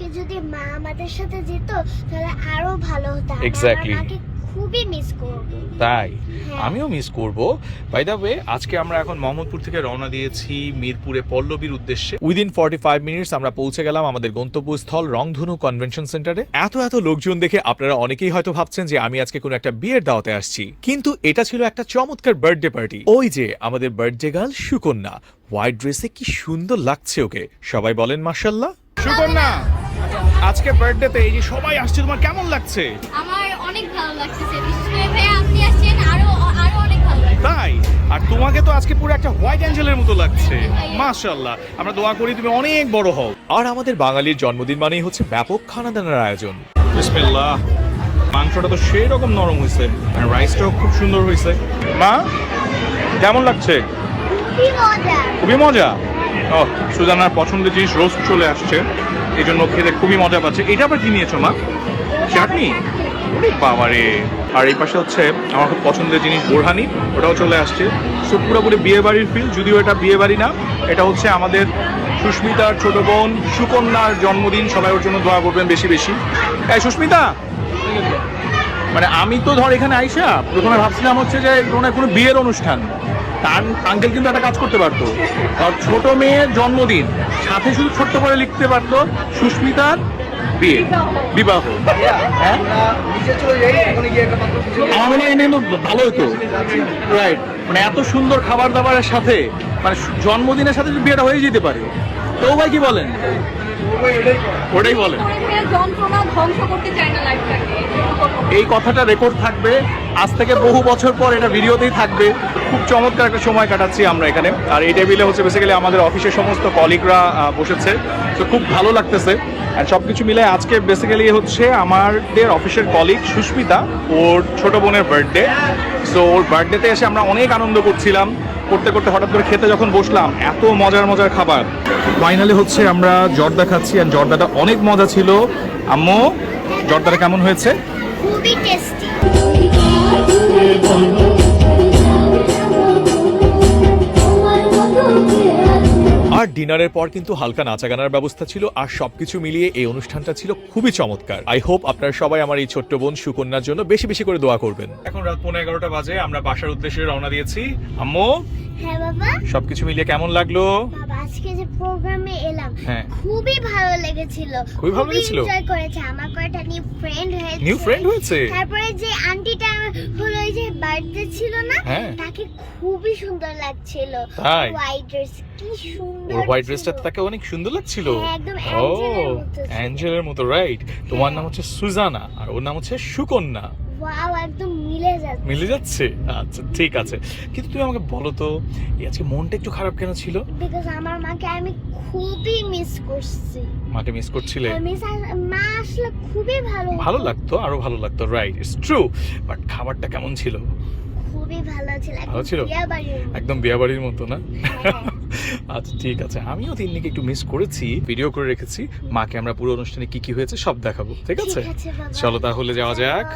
আজকে যদি মা আমাদের সাথে যেত তাহলে আরও ভালো হতো। Exactly. খুবই মিস করব। তাই? হ্যাঁ। আমিও মিস করব। বাই দ্য ওয়ে আজকে আমরা এখন মোহাম্মদপুর থেকে রওনা দিয়েছি মিরপুরে পল্লবীর উদ্দেশ্যে। উইদিন ফর্টি ফাইভ মিনিটস আমরা পৌঁছে গেলাম আমাদের গন্তব্যস্থল রংধনু কনভেনশন সেন্টারে এত এত লোকজন দেখে আপনারা অনেকেই হয়তো ভাবছেন যে আমি আজকে কোনো একটা বিয়ের দাওয়াতে আসছি। কিন্তু এটা ছিল একটা চমৎকার বার্থডে পার্টি ওই যে আমাদের বার্থডে গার্ল সুকন্যা। হোয়াইট ড্রেসে কি সুন্দর লাগছে ওকে। সবাই বলেন মার্শাল্লাহ সুকন্যা! আজকে বার্থডেতে এই যে সবাই আসছে তোমার কেমন লাগছে? আমার অনেক ভালো লাগছে বিশেষ করে ভাইয়া আপনি আসছেন আরও আরও অনেক ভালো লাগছে। তাই? আর তোমাকে তো আজকে পুরো একটা হোয়াইট অ্যাঞ্জেলের মতো লাগছে। মাশাআল্লাহ। আমরা দোয়া করি তুমি অনেক বড় হও। আর আমাদের বাঙালির জন্মদিন মানেই হচ্ছে ব্যাপক খানা দানার আয়োজন। বিসমিল্লাহ। মাংসটা তো সেই রকম নরম হয়েছে আর রাইসটাও খুব সুন্দর হয়েছে মা কেমন লাগছে? খুবই মজা। খুবই মজা? ও সুজানার পছন্দের জিনিস রোস্ট চলে আসছে। এই জন্য খেতে খুবই মজা পাচ্ছে। এটা আবার কি নিয়েছো, মা? চাটনি? বাবারে আর এই পাশে হচ্ছে আমার খুব পছন্দের জিনিস, বোরহানি। ওটাও চলে আসছে। সো পুরোপুরি বিয়ে বাড়ির ফিল যদিও এটা বিয়ে বাড়ি না, এটা হচ্ছে আমাদের সুস্মিতার ছোট বোন সুকন্যার জন্মদিন। সবাই ওর জন্য দোয়া করবেন বেশি বেশি। এই সুস্মিতা! মানে আমি তো ধর এখানে আইসা, প্রথমে ভাবছিলাম হচ্ছে যে কোনো বিয়ের অনুষ্ঠান। তার আঙ্কেল কিন্তু একটা কাজ করতে পারতো। ধর ছোট মেয়ের জন্মদিন। সাথে শুধু ছোট্ট করে লিখতে পারতো সুস্মিতার বিয়ে বিবাহ। হ্যাঁ? আমার মনে হয় কিন্তু ভালো হতো। রাইট মানে এত সুন্দর খাবার দাবারের সাথে মানে জন্মদিনের সাথে যদি বিয়েটা হয়ে যেতে পারে। তো ভাই কি বলেন? ওটাই বলেন। যন্ত্রণা ধ্বংস করতে চায় না এই কথাটা রেকর্ড থাকবে। আজ থেকে বহু বছর পর এটা ভিডিওতেই থাকবে। খুব চমৎকার একটা সময় কাটাচ্ছি আমরা এখানে। আর এই টেবিলে হচ্ছে বেসিক্যালি আমাদের অফিসের সমস্ত কলিগরা বসেছে। তো খুব ভালো লাগতেছে। আর সব কিছু মিলে আজকে বেসিক্যালি হচ্ছে আমাদের অফিসের কলিগ সুস্মিতা, ওর ছোট বোনের বার্থডে সো ওর বার্থডেতে এসে আমরা অনেক আনন্দ করছিলাম। করতে করতে হঠাৎ করে খেতে যখন বসলাম, এত মজার মজার খাবার। ফাইনালি হচ্ছে আমরা জর্দা খাচ্ছি। আর জর্দাটা অনেক মজা ছিল। আম্মু, জর্দাটা কেমন হয়েছে? খুবই টেস্টি আর ডিনারের পর কিন্তু হালকা নাচা গানার ব্যবস্থা ছিল আর সবকিছু মিলিয়ে এই অনুষ্ঠানটা ছিল খুবই চমৎকার। আই হোপ আপনারা সবাই আমার এই ছোট্ট বোন সুকন্যার জন্য বেশি বেশি করে দোয়া করবেন। এখন রাত পৌনে এগারোটা বাজে আমরা বাসার উদ্দেশ্যে রওনা দিয়েছি। আম্মু হ্যাঁ বাবা। সবকিছু মিলিয়ে কেমন লাগল? আজকে প্রোগ্রামে এলাম হ্যাঁ। খুবই ভালো লেগেছিল খুবই ভালো লেগেছিল? এনজয় করেছে আমার কয়টা নিউ ফ্রেন্ড হয়েছে নিউ ফ্রেন্ড হয়েছে তারপরে যে আন্টিটা হলো ওই যে বার্থডে ছিল না হ্যাঁ। তাকে খুবই সুন্দর লাগছিল? হোয়াইট ড্রেস কি সুন্দর ওর হোয়াইট। ড্রেসটা তাকে অনেক সুন্দর লাগছিল হ্যাঁ, একদম অ্যাঞ্জেলের মতো রাইট তোমার। নাম হচ্ছে সুজানা আর ওর নাম হচ্ছে সুকন্যা ওয়াও একদম মিলে যাচ্ছে। মিলে যাচ্ছে? আচ্ছা ঠিক আছে। কিন্তু তুমি আমাকে বলো তো আজকে মনটা একটু খারাপ কেন ছিল? বিকজ আমার মাকে আমি খুবই মিস করছি। মাকে মিস করছিলে? মা আসলে খুবই ভালো ভালো লাগতো আরও ভালো লাগতো রাইট ইটস ট্রু বাট খাবারটা কেমন ছিল? খুবই ভালো ছিল ভালো ছিল? একদম বিয়াবাড়ির মতো না? হ্যাঁ। আচ্ছা ঠিক আছে আমিও তিন্নিকে একটু মিস করেছি ভিডিও করে রেখেছি। মাকে আমরা পুরো অনুষ্ঠানে কি কি হয়েছে সব দেখাবো ঠিক আছে? চলো তাহলে যাওয়া যাক।